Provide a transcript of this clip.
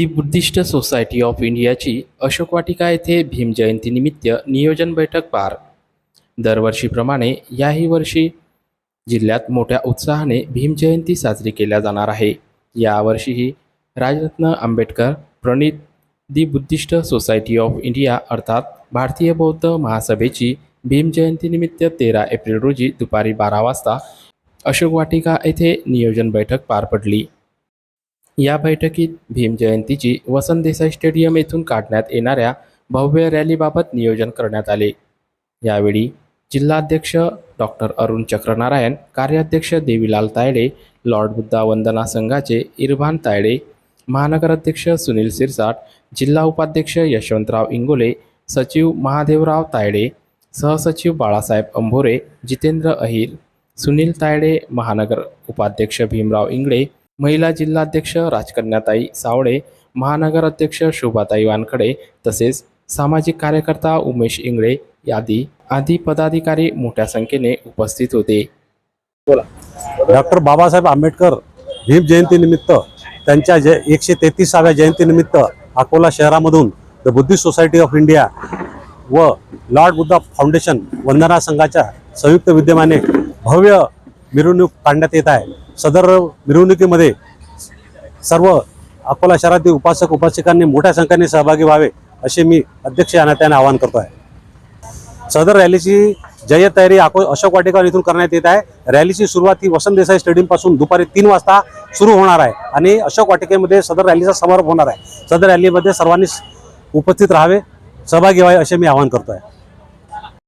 The Buddhist society of इंडियाची अशोक वाटिका येथे भीम जयंतीनिमित्त नियोजन बैठक पार. दरवर्षीप्रमाणे याही वर्षी जिल्ह्यात मोठ्या उत्साहाने भीम जयंती साजरी केल्या जाणार आहे. यावर्षीही राजरत्न आंबेडकर प्रणित the Buddhist society of India अर्थात भारतीय बौद्ध महासभेची भीम जयंतीनिमित्त तेरा एप्रिल रोजी दुपारी बारा वाजता अशोक वाटिका येथे नियोजन बैठक पार पडली. या बैठकीत भीम जयंतीची वसंत देसाई स्टेडियम येथून काढण्यात येणाऱ्या भव्य रॅलीबाबत नियोजन करण्यात आले. यावेळी जिल्हाध्यक्ष डॉक्टर अरुण चक्रनारायण कार्याध्यक्ष देवीलाल तायडे लॉर्ड बुद्धा वंदना संघाचे इरभान तायडे महानगराध्यक्ष सुनील सिरसाट जिल्हा उपाध्यक्ष यशवंतराव इंगोले सचिव महादेवराव तायडे सहसचिव बाळासाहेब अंभोरे जितेंद्र अहिर सुनील तायडे महानगर उपाध्यक्ष भीमराव इंगळे महिला जिल्हाध्यक्ष राजकन्याताई सावळे महानगर अध्यक्ष शोभाताई वानखडे तसेच सामाजिक कार्यकर्ता उमेश इंगळे यादी आदी पदाधिकारी मोठ्या संख्येने उपस्थित होते. डॉक्टर बाबासाहेब आंबेडकर भीम जयंतीनिमित्त त्यांच्या जय एकशे तेहतीसाव्या जयंतीनिमित्त अकोला शहरामधून the Buddhist society of India व लॉर्ड बुद्धा फाउंडेशन वंदना संघाच्या संयुक्त विद्यमाने भव्य मिरवणूक काढण्यात येत आहे. सदर मिरवणुकीमध्ये सर्व अकोला शहरातील उपासक उपासिकांनी मोठ्या संख्येने सहभागी व्हावे असे मी अध्यक्ष या नात्याने आवाहन करतो आहे सदर रॅलीची जय तयारी अको अशोक वाटिका इथून करण्यात येत आहे. रॅलीची सुरुवात ही वसंत देसाई स्टेडियमपासून दुपारी तीन वाजता सुरू होणार आहे आणि अशोक वाटिकेमध्ये सदर रॅलीचा समारोप होणार आहे. सदर रॅलीमध्ये सर्वांनी उपस्थित राहावे सहभागी व्हावे असे मी आवाहन करतो आहे